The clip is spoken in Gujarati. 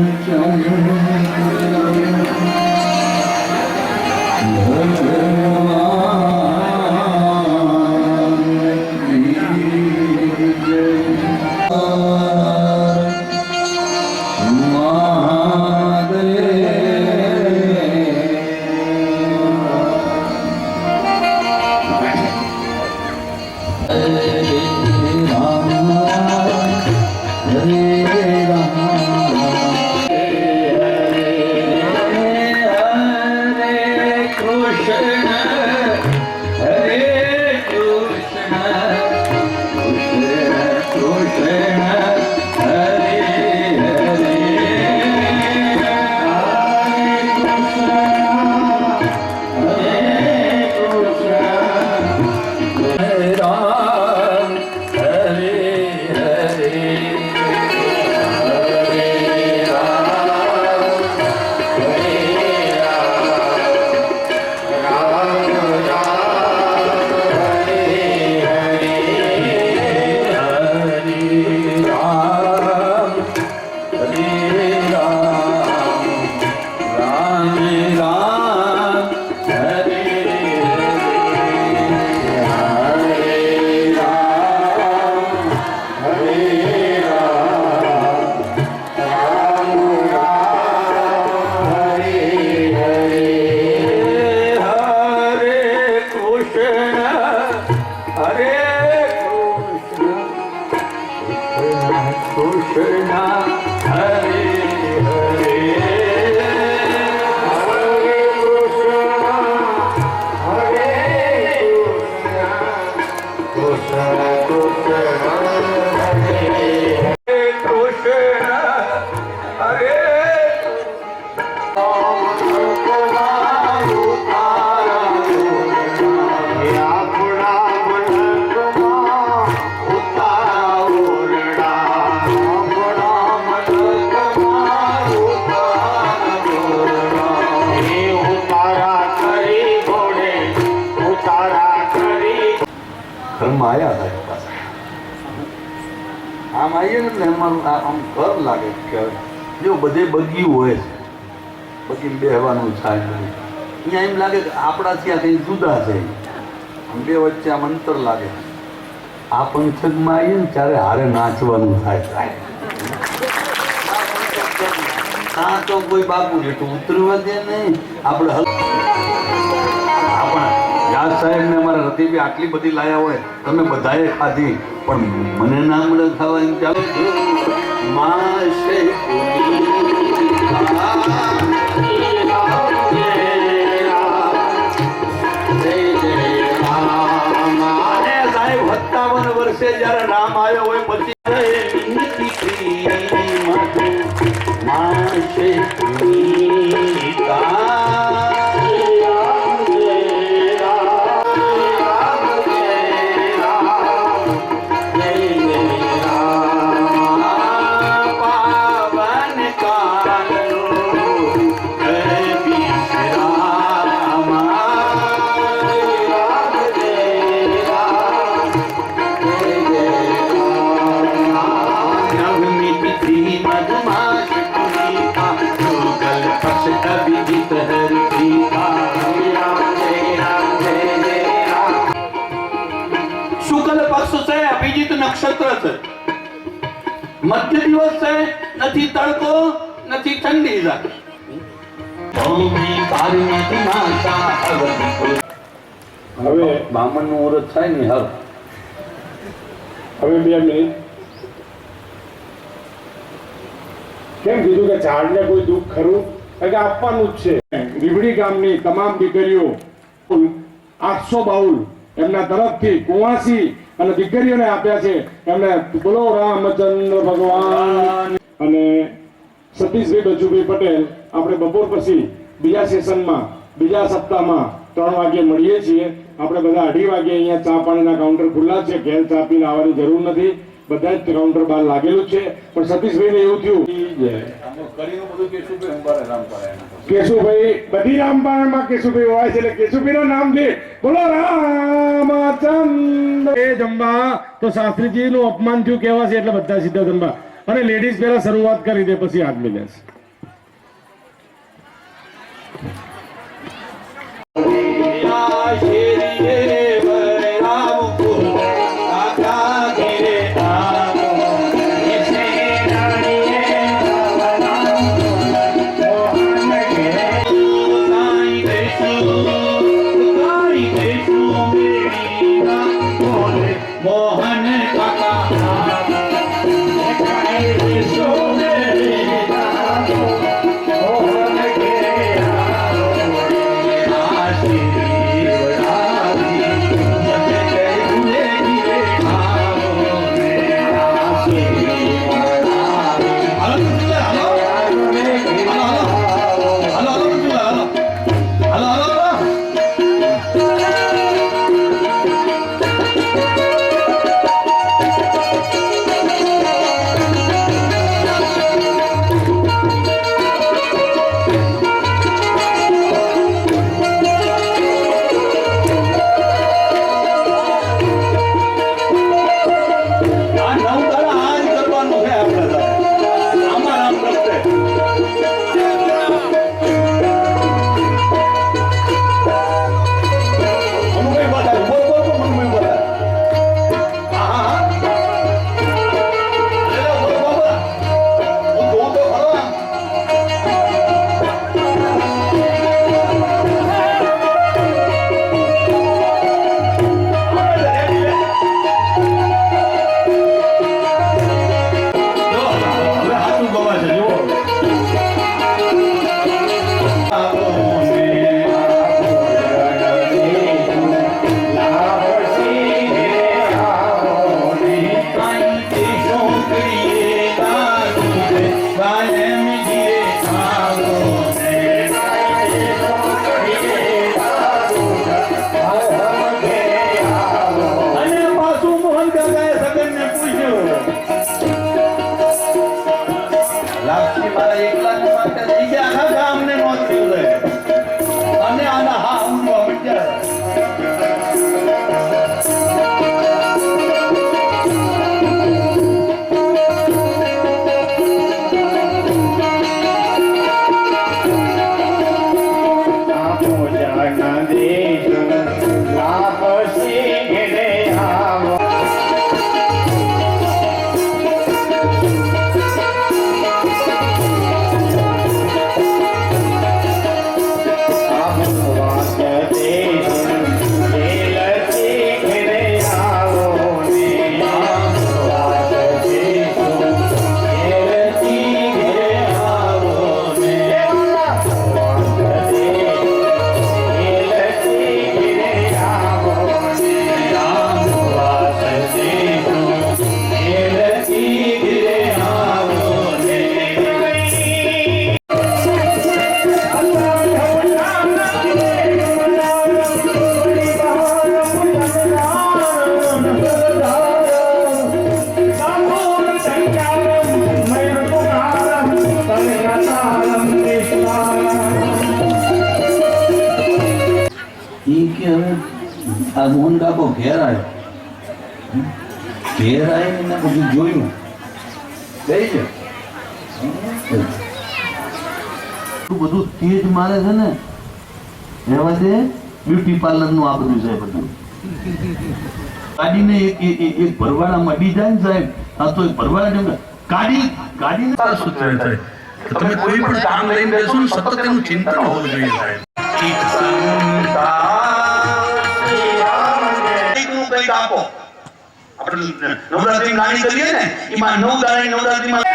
હરે આમ આવીએ ને એટલે એમાં આમ ઘર લાગે કે જો બધે બગી હોય છે બગીને બેહવાનું થાય અહીંયા એમ લાગે કે આપણાથી આ કંઈ જુદા છે. બે વચ્ચે આમ અંતર લાગે. આ પંથકમાં આવીએ ને ત્યારે હારે નાચવાનું થાય. આ તો કોઈ બાપુ જેટલું ઉતરવા દે નહીં. આપણે આપણા યાદ સાહેબ ને અમારા બી આટલી બધી લાયા હોય, તમે બધાએ ખાધી, પણ મને ના મળે ખાવા એમ ચાલે મધ્ય દિવસ છે નથી તડકો નથી ઠંડી હવે બામણનું મુહૂર્ત થાય ને હર. હવે બે મિનિટ કેમ કીધું કે ઝાડને કોઈ દુઃખ ખરું? કે આપવાનું જ છે. રીબડી ગામની તમામ દીકરીઓ આઠસો બાઉલ એમના તરફથી કુવાસી અને દીકરીઓને આપ્યા છે. એમને બોલો રામચંદ્ર ભગવાન. અને સતીશભાઈ બચુભાઈ પટેલ, આપણે બપોર પછી બીજા સેશનમાં, બીજા સપ્તાહમાં ત્રણ વાગે મળીએ છીએ. આપણે બધા અઢી વાગે અહીંયા ચા પાણીના કાઉન્ટર ખુલ્લા છે. ઘેર ચા પીને આવવાની જરૂર નથી. બધા જ કાઉન્ટર બહાર લાગેલું છે. પણ સતીશભાઈને એવું થયું કેશુભાઈ બધી રામપારાયણમાં કેશુભાઈ હોય છે. એટલે કેશુભાઈનું નામ દે. બોલો રામચંદ્ર એ જંબા તો શાસ્ત્રીજીનું અપમાન થયું કેવા છે એટલે બધા સીધા જંબા. અને લેડીઝ પહેલા શરૂઆત કરી દે પછી આદમી લેશે અને આ મોહન કાકો ઘેર આવ્યો. ઘેર આવીને બધું જોયું. કઈ છે? બધું તેજ મારે છે ને રહેવા દે બ્યુટી પાર્લરનું આ બધું છે બધું. કાઢીને એક એક ભરવાડામાં ડિઝાઇન જાય ને સાહેબ. આ તો એક ભરવાડા ગાડીને તારા સૂત્ર થાય. તમે કોઈ પણ કામ લઈને બેસો ને સતત એનું ચિંતન હોવું જોઈએ સાહેબ. કંઈક આપો આપણે નવરાત્રી નાની કરીએ ને એમાં નવ દાડા નવરાત્રીમાં